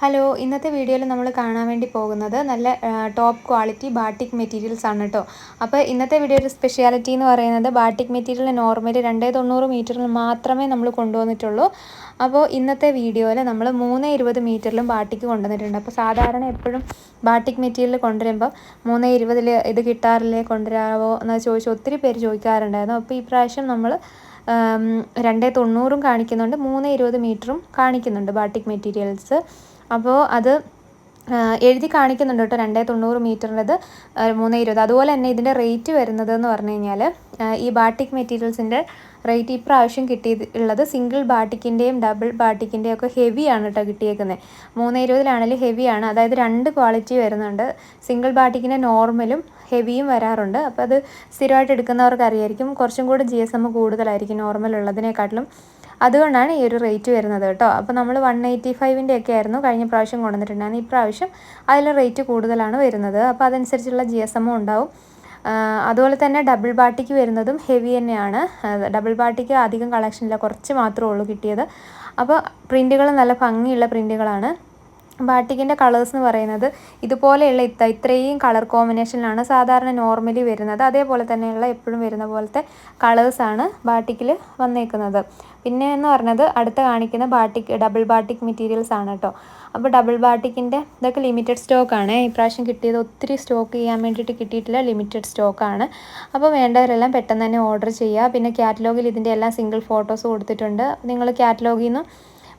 Hello ഇന്നത്തെ വീഡിയോയിൽ നമ്മൾ കാണാൻ വേണ്ടി പോകുന്നത് നല്ല ടോപ്പ് ക്വാളിറ്റി ബാട്ടിക് മെറ്റീരിയൽസ് ആണ് കേട്ടോ അപ്പോൾ ഇന്നത്തെ വീഡിയോയുടെ സ്പെഷ്യാലിറ്റി എന്ന് പറയുന്നത് ബാട്ടിക് മെറ്റീരിയൽ നോർമലി രണ്ടേ തൊണ്ണൂറ് മീറ്ററിൽ മാത്രമേ നമ്മൾ കൊണ്ടുവന്നിട്ടുള്ളൂ. അപ്പോൾ ഇന്നത്തെ വീഡിയോയിൽ നമ്മൾ മൂന്ന് ഇരുപത് മീറ്ററിലും ബാട്ടിക്ക് കൊണ്ടുവന്നിട്ടുണ്ട്. അപ്പോൾ സാധാരണ എപ്പോഴും ബാട്ടിക് മെറ്റീരിയൽ കൊണ്ടുവരുമ്പോൾ മൂന്ന് ഇരുപതിൽ ഇത് കിട്ടാറില്ലേ കൊണ്ടുവരാവോ എന്ന് ചോദിച്ച് ഒത്തിരി പേര് ചോദിക്കാറുണ്ടായിരുന്നു. അപ്പോൾ ഈ പ്രാവശ്യം നമ്മൾ രണ്ടേ തൊണ്ണൂറും കാണിക്കുന്നുണ്ട് മൂന്ന് ഇരുപത് മീറ്ററും കാണിക്കുന്നുണ്ട് ബാട്ടിക് മെറ്റീരിയൽസ് അപ്പോൾ അത് എഴുതി കാണിക്കുന്നുണ്ട് കേട്ടോ രണ്ടേ തൊണ്ണൂറ് മീറ്ററിന്റെത് മൂന്ന് ഇരുപത്. അതുപോലെ തന്നെ ഇതിന്റെ റേറ്റ് വരുന്നത് എന്ന് പറഞ്ഞു കഴിഞ്ഞാൽ ഈ ബാട്ടിക് മെറ്റീരിയൽസിന്റെ റേറ്റ് ഇപ്രാവശ്യം കിട്ടിയിട്ടുള്ളത് സിംഗിൾ ബാട്ടിക്കിന്റെയും ഡബിൾ ബാട്ടിക്കിന്റെയും ഒക്കെ ഹെവിയാണ് കേട്ടോ കിട്ടിയേക്കുന്നത്. മൂന്ന് ഇരുപതിലാണെങ്കിലും ഹെവിയാണ്. അതായത് രണ്ട് ക്വാളിറ്റി വരുന്നുണ്ട്. സിംഗിൾ ബാട്ടിക്കിന്റെ നോർമലും ഹെവിയും വരാറുണ്ട്. അപ്പോൾ അത് സ്ഥിരമായിട്ട് എടുക്കുന്നവർക്ക് അറിയായിരിക്കും. കുറച്ചും കൂടി ജി എസ് എം കൂടുതലായിരിക്കും നോർമൽ ഉള്ളതിനെക്കാട്ടിലും. അതുകൊണ്ടാണ് ഈ ഒരു റേറ്റ് വരുന്നത് കേട്ടോ. അപ്പോൾ നമ്മൾ വൺ എയ്റ്റി ഫൈവിന്റെ ഒക്കെ ആയിരുന്നു കഴിഞ്ഞ പ്രാവശ്യം കൊണ്ടുവന്നിട്ടുണ്ടായിരുന്നു ഈ പ്രാവശ്യം അതിൽ റേറ്റ് കൂടുതലാണ് വരുന്നത്. അപ്പോൾ അതനുസരിച്ചുള്ള ജി എസ് എമ്മും ഉണ്ടാവും. അതുപോലെ തന്നെ ഡബിൾ പാർട്ടിക്ക് വരുന്നതും ഹെവി തന്നെയാണ്. ഡബിൾ പാർട്ടിക്ക് അധികം കളക്ഷനില്ല കുറച്ച് മാത്രമേ ഉള്ളൂ കിട്ടിയത്. അപ്പോൾ പ്രിന്റുകൾ നല്ല ഭംഗിയുള്ള പ്രിന്റുകളാണ് ബാട്ടിക്കിന്റെ കളേഴ്സ് എന്ന് പറയുന്നത് ഇതുപോലെയുള്ള ഇത്ത ഇത്രയും കളർ കോമ്പിനേഷനിലാണ് സാധാരണ നോർമലി വരുന്നത്. അതേപോലെ തന്നെയുള്ള എപ്പോഴും വരുന്ന പോലത്തെ കളേഴ്സാണ് ബാട്ടിക്കിൽ വന്നേക്കുന്നത്. പിന്നെ എന്ന് പറഞ്ഞത് അടുത്ത് കാണിക്കുന്ന ബാട്ടിക് ഡബിൾ ബാട്ടിക് മെറ്റീരിയൽസ് ആണ് കേട്ടോ. അപ്പോൾ ഡബിൾ ബാട്ടിക്കിന്റെ ഇതൊക്കെ ലിമിറ്റഡ് സ്റ്റോക്കാണ് ഇപ്രാവശ്യം കിട്ടിയത് ഒത്തിരി സ്റ്റോക്ക് ചെയ്യാൻ വേണ്ടിയിട്ട് കിട്ടിയിട്ടില്ല ലിമിറ്റഡ് സ്റ്റോക്കാണ് അപ്പോൾ വേണ്ടവരെല്ലാം പെട്ടെന്ന് തന്നെ ഓർഡർ ചെയ്യുക. പിന്നെ കാറ്റലോഗിൽ ഇതിന്റെ എല്ലാം സിംഗിൾ ഫോട്ടോസ് കൊടുത്തിട്ടുണ്ട്. നിങ്ങൾ കാറ്റലോഗിൽ നിന്ന്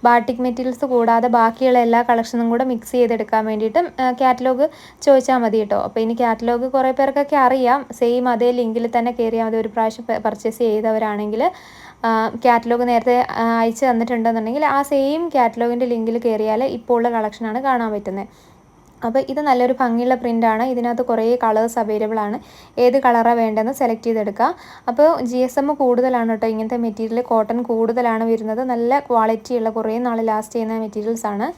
ബാട്ടിക് മെറ്റീരിയൽസ് കൂടാതെ ബാക്കിയുള്ള എല്ലാ കളക്ഷനും കൂടെ മിക്സ് ചെയ്തെടുക്കാൻ വേണ്ടിയിട്ട് കാറ്റലോഗ് ചോദിച്ചാൽ മതി കേട്ടോ. അപ്പോൾ ഇനി കാറ്റലോഗ് കുറേ പേർക്കൊക്കെ അറിയാം. സെയിം അതേ ലിങ്കിൽ തന്നെ കയറിയാൽ മതി. ഒരു പ്രാവശ്യം പർച്ചേസ് ചെയ്തവരാണെങ്കിൽ കാറ്റലോഗ് നേരത്തെ അയച്ചു തന്നിട്ടുണ്ടെന്നുണ്ടെങ്കിൽ ആ സെയിം കാറ്റലോഗിന്റെ ലിങ്കിൽ കയറിയാൽ ഇപ്പോൾ ഉള്ള കളക്ഷനാണ് കാണാൻ പറ്റുന്നത് അപ്പോൾ ഇത് നല്ലൊരു ഭംഗിയുള്ള പ്രിന്റാണ് ഇതിനകത്ത് കുറേ കളേഴ്സ് അവൈലബിൾ ആണ്. ഏത് കളറാണ് വേണ്ടതെന്ന് സെലക്ട് ചെയ്തെടുക്കുക അപ്പോൾ ജി എസ് എം കൂടുതലാണ് കേട്ടോ ഇങ്ങനത്തെ മെറ്റീരിയൽ കോട്ടൺ കൂടുതലാണ് വരുന്നത്. നല്ല ക്വാളിറ്റിയുള്ള കുറേ നാൾ ലാസ്റ്റ് ചെയ്യുന്ന മെറ്റീരിയൽസ് ആണ്.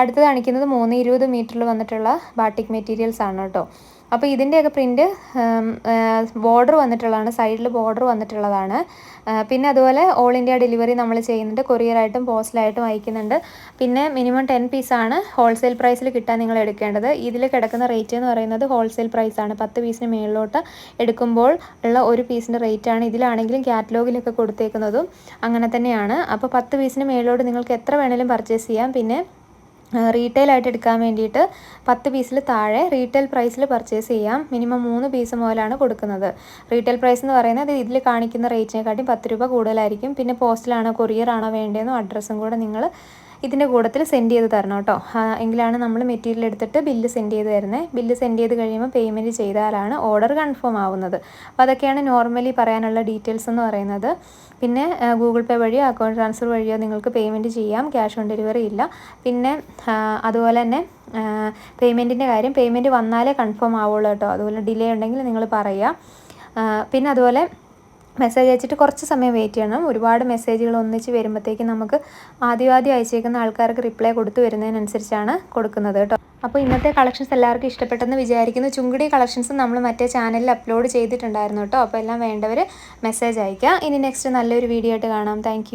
അടുത്ത് കാണിക്കുന്നത് മൂന്ന് ഇരുപത് മീറ്ററിൽ വന്നിട്ടുള്ള ബാട്ടിക് മെറ്റീരിയൽസ് ആണ് കേട്ടോ. അപ്പോൾ ഇതിന്റെയൊക്കെ പ്രിന്റ് ബോർഡർ വന്നിട്ടുള്ളതാണ് സൈഡിൽ ബോർഡർ വന്നിട്ടുള്ളതാണ്. പിന്നെ അതുപോലെ ഓൾ ഇന്ത്യ ഡെലിവറി നമ്മൾ ചെയ്യുന്നുണ്ട്. കൊറിയറായിട്ടും പോസ്റ്റലായിട്ടും അയക്കുന്നുണ്ട്. പിന്നെ മിനിമം ടെൻ പീസാണ് ഹോൾസെയിൽ പ്രൈസിൽ കിട്ടാൻ നിങ്ങൾ എടുക്കേണ്ടത്. ഇതിൽ കിടക്കുന്ന റേറ്റ് എന്ന് പറയുന്നത് ഹോൾസെയിൽ പ്രൈസാണ് പത്ത് പീസിന് മേളിലോട്ട് എടുക്കുമ്പോൾ ഉള്ള ഒരു പീസിന്റെ റേറ്റാണ് ഇതിലാണെങ്കിലും കാറ്റലോഗിലൊക്കെ കൊടുത്തേക്കുന്നതും അങ്ങനെ തന്നെയാണ്. അപ്പോൾ പത്ത് പീസിന് മേളിലോട്ട് നിങ്ങൾക്ക് എത്ര വേണേലും പർച്ചേസ് ചെയ്യാം. പിന്നെ റീറ്റെയിൽ ആയിട്ട് എടുക്കാൻ വേണ്ടിയിട്ട് പത്ത് പീസിൽ താഴെ റീറ്റെയിൽ പ്രൈസിൽ പർച്ചേസ് ചെയ്യാം. മിനിമം മൂന്ന് പീസ് മുതലാണ് കൊടുക്കുന്നത്. റീറ്റെയിൽ പ്രൈസ് എന്ന് പറയുന്നത് ഇതിൽ കാണിക്കുന്ന റേറ്റിനെക്കാട്ടി പത്ത് രൂപ കൂടുതലായിരിക്കും. പിന്നെ പോസ്റ്റിലാണോ കൊറിയറാണോ വേണ്ടതെന്നോ അഡ്രസ്സും കൂടെ നിങ്ങൾ ഇതിന്റെ കൂട്ടത്തിൽ സെൻഡ് ചെയ്ത് തരണം കേട്ടോ. എങ്കിലാണ് നമ്മൾ മെറ്റീരിയൽ എടുത്തിട്ട് ബില്ല് സെൻഡ് ചെയ്ത് തരുന്നത് ബില്ല് സെൻഡ് ചെയ്ത് കഴിയുമ്പോൾ പേയ്മെന്റ് ചെയ്താലാണ് ഓർഡർ കൺഫേം ആവുന്നത്. അപ്പോൾ അതൊക്കെയാണ് നോർമലി പറയാനുള്ള ഡീറ്റെയിൽസ് എന്ന് പറയുന്നത്. പിന്നെ ഗൂഗിൾ പേ വഴിയോ അക്കൗണ്ട് ട്രാൻസ്ഫർ വഴിയോ നിങ്ങൾക്ക് പേയ്മെന്റ് ചെയ്യാം. ക്യാഷ് ഓൺ ഡെലിവറി ഇല്ല. പിന്നെ അതുപോലെ തന്നെ പേയ്മെന്റിന്റെ കാര്യം പേയ്മെന്റ് വന്നാലേ കൺഫേം ആവുള്ളൂ കേട്ടോ. അതുപോലെ ഡിലേ ഉണ്ടെങ്കിൽ നിങ്ങൾ പറയുക പിന്നെ അതുപോലെ മെസ്സേജ് അയച്ചിട്ട് കുറച്ച് സമയം വെയിറ്റ് ചെയ്യണം. ഒരുപാട് മെസ്സേജുകൾ ഒന്നിച്ച് വരുമ്പോഴത്തേക്ക് നമുക്ക് ആദ്യം ആദ്യം അയച്ചേക്കുന്ന ആൾക്കാർക്ക് റിപ്ലൈ കൊടുത്തു വരുന്നതിനനുസരിച്ചാണ് കൊടുക്കുന്നത് കേട്ടോ. അപ്പോൾ ഇന്നത്തെ കളക്ഷൻസ് എല്ലാവർക്കും ഇഷ്ടപ്പെട്ടെന്ന് വിചാരിക്കുന്നു. ചുങ്കുടി കളക്ഷൻസ് നമ്മൾ മറ്റേ ചാനലിൽ അപ്ലോഡ് ചെയ്തിട്ടുണ്ടായിരുന്നു കേട്ടോ. അപ്പോൾ എല്ലാം വേണ്ടവർ മെസ്സേജ് അയക്കുക ഇനി നെക്സ്റ്റ് നല്ലൊരു വീഡിയോ ആയിട്ട് കാണാം. താങ്ക്